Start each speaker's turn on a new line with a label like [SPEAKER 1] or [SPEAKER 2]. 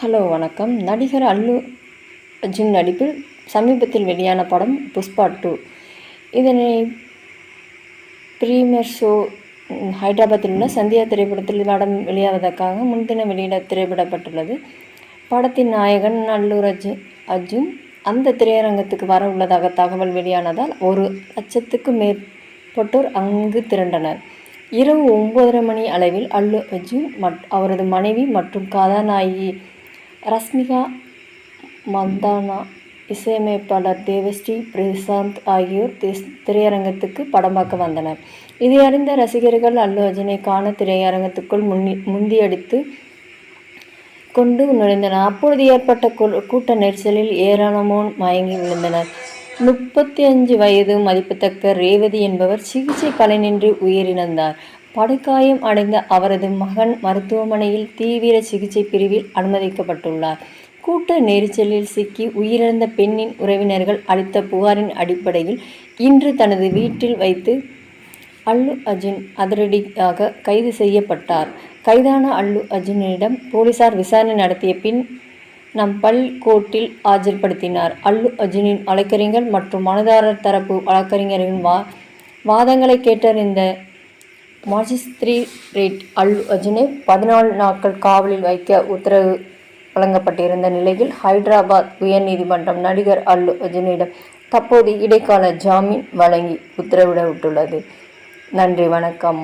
[SPEAKER 1] Hello வணக்கம். நடிகர் அல்லு அர்ஜுன் நடிப்பில் சமீபத்தில் வெளியான படம் புஷ்பா டூ. இதனை ப்ரீமியர் ஷோ ஹைதராபாத்தில் உள்ள சந்தியா திரைப்படத்தில் படம் வெளியாவதற்காக முன்தினம் வெளியிட திரையிடப்பட்டுள்ளது. படத்தின் நாயகன் அல்லூர் அர்ஜுன் அர்ஜுன் அந்த திரையரங்கத்துக்கு வர உள்ளதாக தகவல் வெளியானதால் ஒரு லட்சத்துக்கு மேற்பட்டோர் அங்கு திரண்டனர். இரவு ஒன்பதரை மணி அளவில் அல்லு அர்ஜுன் மட் அவரது மனைவி மற்றும் கதாநாயகி ரஷ்மிகா மந்தானா இசையமைப்பாளர் தேவஸ்ரீ பிரசாந்த் ஆகியோர் திஸ்- திரையரங்கத்துக்கு படம் பார்க்க வந்தனர். இதை அறிந்த ரசிகர்கள் அல்லு அர்ஜுனை காண திரையரங்கத்துக்குள் முன்னி முந்தியடித்து கொண்டு நுழைந்தனர். அப்பொழுது ஏற்பட்ட கூட்ட நெரிசலில் ஏராளமோன் மயங்கி விழுந்தனர். முப்பத்தி அஞ்சு வயது மதிப்புத்தக்க ரேவதி என்பவர் சிகிச்சை பலனின்றி உயிரிழந்தார். படுகாயம் அடைந்த அவரது மகன் மருத்துவமனையில் தீவிர சிகிச்சை பிரிவில் அனுமதிக்கப்பட்டுள்ளார். கூட்ட நெரிசலில் சிக்கி உயிரிழந்த பெண்ணின் உறவினர்கள் அளித்த புகாரின் அடிப்படையில் இன்று தனது வீட்டில் வைத்து அல்லு அர்ஜுன் அதிரடியாக கைது செய்யப்பட்டார். கைதான அல்லு அர்ஜுனிடம் போலீசார் விசாரணை நடத்திய பின் நம் பல் கோர்ட்டில் ஆஜர்படுத்தினார். அல்லு அர்ஜுனின் வழக்கறிஞர் மற்றும் மனுதாரர் தரப்பு வழக்கறிஞரின் வா வாதங்களை கேட்டறிந்த மாஜிஸ்திரேட் அல் அஜினை பதினாலு நாட்கள் காவலில் வைக்க உத்தரவு வழங்கப்பட்டிருந்த நிலையில் ஹைதராபாத் உயர்நீதிமன்றம் நடிகர் அல்லு அர்ஜுனிடம் தற்போது இடைக்கால ஜாமீன் வழங்கி உத்தரவிடப்பட்டுள்ளது. நன்றி வணக்கம்.